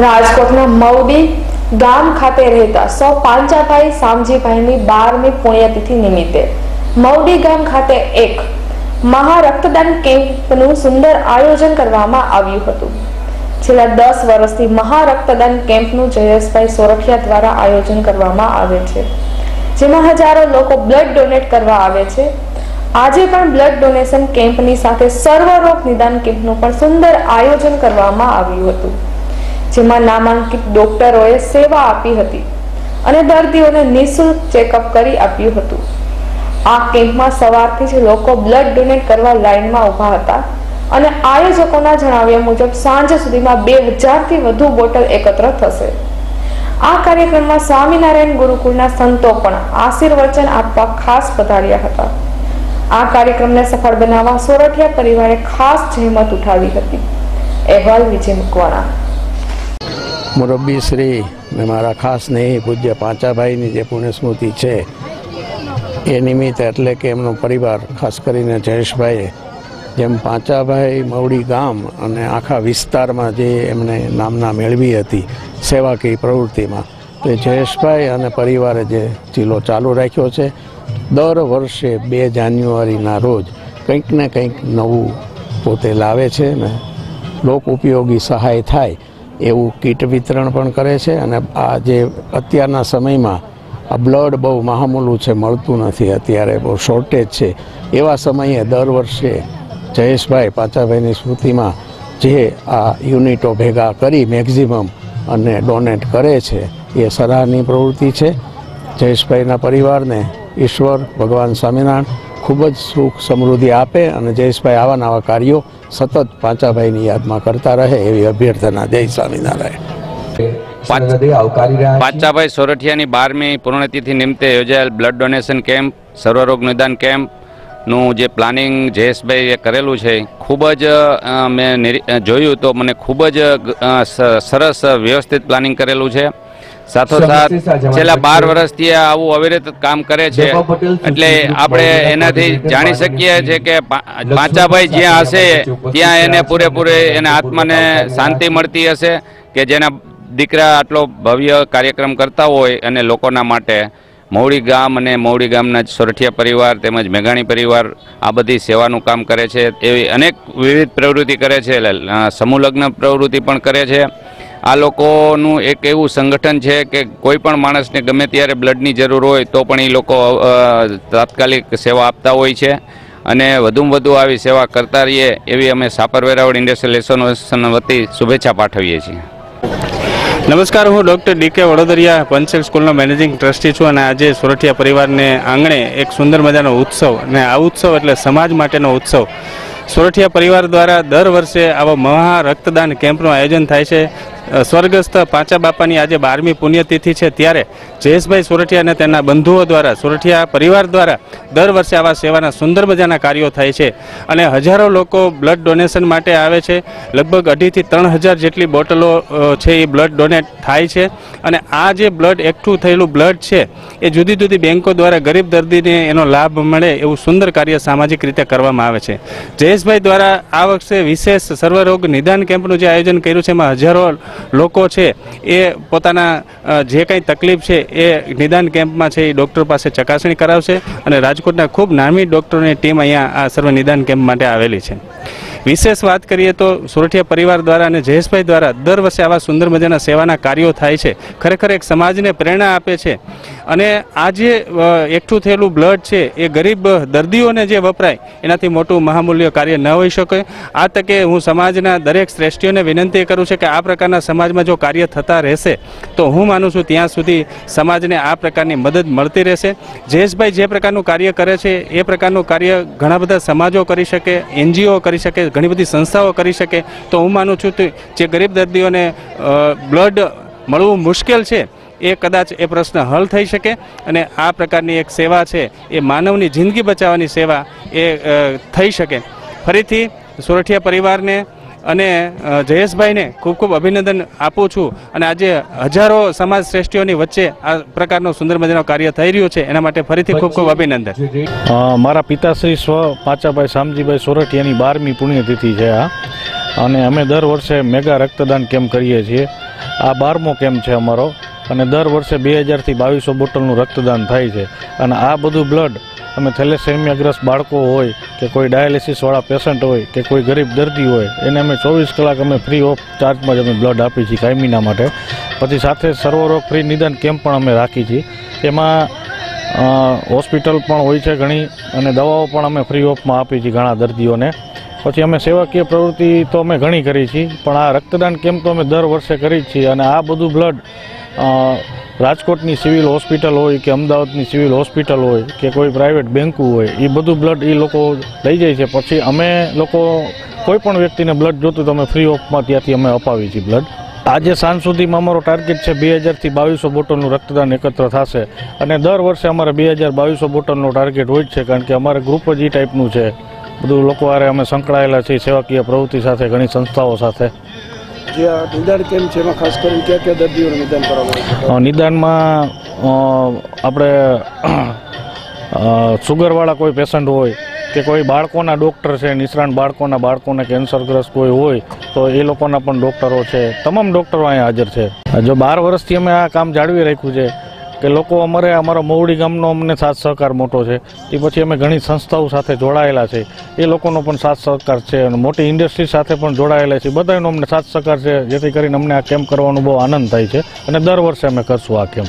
રાજકોટના મવડી ગામ ખાતે રહેતા સૌ પાંચાભાઈ સામજીભાઈની બારમી પુણ્યતિથિ નિમિત્તે મવડી ગામ ખાતે એક મહા રક્તદાન કેમ્પનું સુંદર આયોજન કરવામાં આવ્યું હતું. છેલ્લા દસ વર્ષથી મહા રક્તદાન કેમ્પનું જયેશભાઈ સોરઠિયા દ્વારા આયોજન કરવામાં આવે છે. જેમાં હજારો લોકો બ્લડ ડોનેટ કરવા આવે છે. આજે પણ બ્લડ ડોનેશન કેમ્પની સાથે સર્વરોગ નિદાન કેમ્પનું પણ સુંદર આયોજન કરવામાં આવ્યું હતું. જેમાં નામાંકિત ડોક્ટરોએ સેવા આપી હતી અને દર્દીઓને નિઃશુલ્ક ચેકઅપ કરી આપ્યું હતું. આ કેમ્પમાં સવારથી જ લોકો બ્લડ ડોનેટ કરવા લાઇનમાં ઊભા હતા અને આયોજકોના જણાવ્યા મુજબ સાંજ સુધીમાં બે હજારથી વધુ બોટલ એકત્ર થશે. આ કાર્યક્રમમાં સ્વામિનારાયણ ગુરુકુળના સંતો પણ આશીર્વચન આપવા ખાસ પધાર્યા હતા. આ કાર્યક્રમને સફળ બનાવવા સોરઠિયા પરિવારે ખાસ જહેમત ઉઠાવી હતી. અહેવાલ વિજય મકવાણા. મુરબ્બી શ્રી ને મારા ખાસ સ્નેહી પૂજ્ય પાંચાભાઈની જે પુણ્યસ્મૃતિ છે, એ નિમિત્તે એટલે કે એમનો પરિવાર, ખાસ કરીને જયેશભાઈએ, જેમ પાંચાભાઈ મવડી ગામ અને આખા વિસ્તારમાં જે એમણે નામના મેળવી હતી, સેવાકીય પ્રવૃત્તિમાં, તો જયેશભાઈ અને પરિવારે જે ચીલો ચાલુ રાખ્યો છે, દર વર્ષે બે જાન્યુઆરીના રોજ કંઈક ને કંઈક નવું પોતે લાવે છે ને, લોક ઉપયોગી સહાય થાય એવું કીટ વિતરણ પણ કરે છે અને આ જે અત્યારના સમયમાં આ બ્લડ બહુ મહામૂલું છે, મળતું નથી અત્યારે, બહુ શોર્ટેજ છે. એવા સમયે દર વર્ષે જયેશભાઈ પાચાભાઈની સ્મૃતિમાં જે આ યુનિટો ભેગા કરી મેક્ઝિમમ અને ડોનેટ કરે છે, એ સરાહની પ્રવૃત્તિ છે. જયેશભાઈના પરિવારને ઈશ્વર, ભગવાન સ્વામિનારાયણ ખૂબ જ સુખ સમૃદ્ધિ આપે અને જયેશભાઈ આવા નવા કાર્યો સતત પાંચાભાઈની યાદમાં કરતા રહે એવી અભ્યર્થના જય સ્વામિનારાયણ. પાચાભાઈ સોરઠિયાની બારમી પૂર્ણતિથિ નિમિત્તે યોજાયેલ બ્લડ ડોનેશન કેમ્પ સર્વરોગ નિદાન કેમ્પનું જે પ્લાનિંગ જયેશભાઈએ કરેલું છે ખૂબ જ મેં જોયું તો મને ખૂબ જ સરસ વ્યવસ્થિત પ્લાનિંગ કરેલું છે સાથોસાથ છેલ્લા બાર વર્ષથી આવું અવિરત કામ કરે છે. એટલે આપણે એનાથી જાણી શકીએ છીએ કે પાંચાભાઈ જ્યાં હશે ત્યાં એને પૂરેપૂરી એને આત્માને શાંતિ મળતી હશે કે જેના દીકરા આટલો ભવ્ય કાર્યક્રમ કરતા હોય અને લોકોના માટે મૌડી ગામ અને મૌડી ગામના સોરઠિયા પરિવાર તેમજ મેઘાણી પરિવાર આ બધી સેવાનું કામ કરે છે. એવી અનેક વિવિધ પ્રવૃત્તિ કરે છે. સમૂહ લગ્ન પ્રવૃત્તિ પણ કરે છે. આ લોકોનું એક એવું સંગઠન છે કે કોઈ પણ માણસને ગમે ત્યારે બ્લડની જરૂર હોય તો પણ એ લોકો તાત્કાલિક સેવા આપતા હોય છે. અને વધુમાં વધુ આવી સેવા કરતા રહીએ એવી અમે સાપર વેરાવળ ઇન્ડસ્ટ્રીયલ એસોસિએશન વતી શુભેચ્છા પાઠવીએ છીએ. નમસ્કાર, હું ડૉક્ટર ડીકે વડોદરિયા પંચેક સ્કૂલનો મેનેજિંગ ટ્રસ્ટી છું અને આજે સોરઠિયા પરિવારને આંગણે એક સુંદર મજાનો ઉત્સવ અને આ ઉત્સવ એટલે સમાજ માટેનો ઉત્સવ. સોરઠિયા પરિવાર દ્વારા દર વર્ષે આવા મહા રક્તદાન કેમ્પનું આયોજન થાય છે. સ્વર્ગસ્થ પાંચા બાપાની આજે બારમી પુણ્યતિથિ છે ત્યારે જયેશભાઈ સોરઠિયા અને તેના બંધુઓ દ્વારા, સોરઠિયા પરિવાર દ્વારા દર વર્ષે આવા સેવાના સુંદર મજાના કાર્યો થાય છે. અને હજારો લોકો બ્લડ ડોનેશન માટે આવે છે. લગભગ અઢીથી ત્રણ હજાર જેટલી બોટલો છે એ બ્લડ ડોનેટ થાય છે. અને આ જે બ્લડ એકઠું થયેલું બ્લડ છે, એ જુદી જુદી બેન્કો દ્વારા ગરીબ દર્દીને એનો લાભ મળે એવું સુંદર કાર્ય સામાજિક રીતે કરવામાં આવે છે. જયેશભાઈ દ્વારા આ વખતે વિશેષ સર્વરોગ નિદાન કેમ્પનું જે આયોજન કર્યું છે, એમાં હજારો લોકો છે, એ પોતાના જે કંઈ તકલીફ છે, એ નિદાન કેમ્પમાં છે, એ ડૉક્ટર પાસે ચકાસણી કરાવશે અને રાજકોટના ખૂબ નામી ડૉક્ટરોની ટીમ અહીંયા આ સર્વ નિદાન કેમ્પ માટે આવેલી છે. વિશેષ વાત કરીએ તો સોરઠિયા પરિવાર દ્વારા અને જયેશભાઈ દ્વારા દર વર્ષે આવા સુંદર મજાના સેવાના કાર્યો થાય છે. ખરેખર એક સમાજને પ્રેરણા આપે છે. અને આ જે એકઠું થયેલું બ્લડ છે, એ ગરીબ દર્દીઓને જે વપરાય, એનાથી મોટું મહામૂલ્ય કાર્ય ન હોઈ શકે. આ તકે હું સમાજના દરેક શ્રેષ્ઠીઓને વિનંતી કરું છું કે આ પ્રકારના સમાજમાં જો કાર્ય થતા રહેશે, તો હું માનું છું ત્યાં સુધી સમાજને આ પ્રકારની મદદ મળતી રહેશે. જયેશભાઈ જે પ્રકારનું કાર્ય કરે છે, એ પ્રકારનું કાર્ય ઘણા બધા સમાજો કરી શકે, એનજીઓ કરી શકે ઘણી બધી સંસ્થાઓ કરી શકે. તો હું માનું છું કે જે ગરીબ દર્દીઓને બ્લડ મળવું મુશ્કેલ છે, એ કદાચ એ પ્રશ્ન હલ થઈ શકે. અને આ પ્રકારની એક સેવા છે, એ માનવની જિંદગી બચાવવાની સેવા એ થઈ શકે. ફરીથી સોરઠિયા પરિવારને અને જયેશભાઈને ખૂબ ખૂબ અભિનંદન આપું છું. અને આજે હજારો સમાજ શ્રેષ્ઠીઓની વચ્ચે આ પ્રકારનું સુંદર મજાનું કાર્ય થઈ રહ્યું છે. એના માટે ફરીથી ખૂબ ખૂબ અભિનંદન. મારા પિતાશ્રી સ્વ પાચાભાઈ શામજીભાઈ સોરઠિયાની બારમી પુણ્યતિથિ છે આ. અને અમે દર વર્ષે મેગા રક્તદાન કેમ્પ કરીએ છીએ. આ બારમો કેમ્પ છે અમારો. અને દર વર્ષે બે હજારથી બાવીસો બોટલનું રક્તદાન થાય છે. અને આ બધું બ્લડ અમે થેલેસેમિયાગ્રસ્ત બાળકો હોય કે કોઈ ડાયાલિસિસવાળા પેશન્ટ હોય કે કોઈ ગરીબ દર્દી હોય, એને અમે ચોવીસ કલાક અમે ફ્રી ઓફ ચાર્જમાં જ અમે બ્લડ આપીએ છીએ કાયમીના માટે. પછી સાથે સર્વરોગ ફ્રી નિદાન કેમ્પ પણ અમે રાખીએ છીએ. એમાં હોસ્પિટલ પણ હોય છે ઘણી અને દવાઓ પણ અમે ફ્રી ઓફમાં આપીએ છીએ ઘણા દર્દીઓને. પછી અમે સેવાકીય પ્રવૃત્તિ તો અમે ઘણી કરી છીએ, પણ આ રક્તદાન કેમ્પ તો અમે દર વર્ષે કરી જ છીએ અને આ બધું બ્લડ રાજકોટની સિવિલ હોસ્પિટલ હોય કે અમદાવાદની સિવિલ હોસ્પિટલ હોય કે કોઈ પ્રાઇવેટ બેંકુ હોય એ બધું બ્લડ એ લોકો લઈ જાય છે. પછી અમે લોકો કોઈ પણ વ્યક્તિને બ્લડ જોતું તો અમે ફ્રી ઓફમાં ત્યાંથી અમે અપાવીએ છીએ બ્લડ. આજે સાંજ સુધીમાં અમારો ટાર્ગેટ છે બે હજારથી બાવીસો બોટલનું રક્તદાન એકત્ર થશે. અને દર વર્ષે અમારે બે હજાર બાવીસો બોટલનો ટાર્ગેટ હોય જ છે, કારણ કે અમારે ગ્રુપ જ એ ટાઈપનું છે. બધું લોકો હારે અમે સંકળાયેલા છીએ, સેવાકીય પ્રવૃત્તિ સાથે, ઘણી સંસ્થાઓ સાથે. જે નિદાન કેમ્પ છે એમાં ખાસ કરીને કયા કયા દર્દીઓનું નિદાન કરવામાં આવે નિદાનમાં આપણે સુગરવાળા કોઈ પેશન્ટ હોય કે કોઈ બાળકોના ડૉક્ટર છે, નિષ્ણાંત બાળકોના બાળકોને કેન્સરગ્રસ્ત કોઈ હોય, તો એ લોકોના પણ ડૉક્ટરો છે. તમામ ડૉક્ટરો અહીંયા હાજર છે. જો બાર વર્ષથી અમે આ કામ જાળવી રાખ્યું છે કે લોકો અમારે, અમારા મવડી ગામનો અમને સાથ સહકાર મોટો છે. એ પછી અમે ઘણી સંસ્થાઓ સાથે જોડાયેલા છે. એ લોકોનો પણ સાથ સહકાર છે અને મોટી ઇન્ડસ્ટ્રી સાથે પણ જોડાયેલા છે. બધાનો અમને સાથ સહકાર છે, જેથી કરીને અમને આ કેમ્પ કરવાનો બહુ આનંદ થાય છે અને દર વર્ષે અમે કરશું આ કેમ્પ.